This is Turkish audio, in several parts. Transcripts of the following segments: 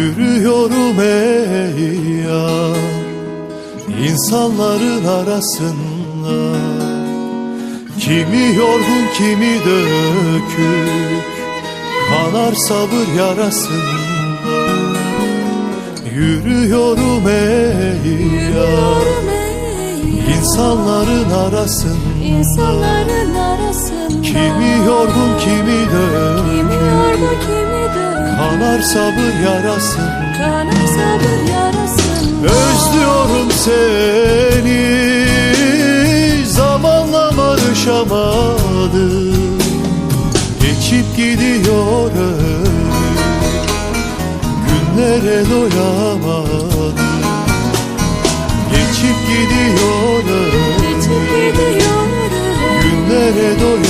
Yürüyorum ey yar İnsanların arasında. Kimi yorgun kimi dökük Kanar sabır yarasında. Yürüyorum ey yar İnsanların arasında. İnsanların arasında. Kimi yorgun kimi dökük yorgun kimi dön Kanar sabır yarasında Kanar sabır yarasında Özlüyorum seni. Zamanla barışamadım. Geçip gidiyor ömür. Günlere doyamadım. Geçip gidiyor ömür. Günlere doyamadım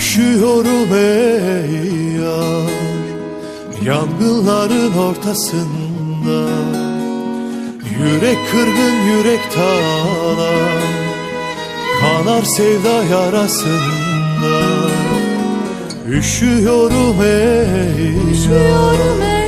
Üşüyorum ey yar Yangınların ortasında. Yürek kırgın yürek talan Kanar sevda yarasında. Üşüyorum ey yar. Üşüyorum ey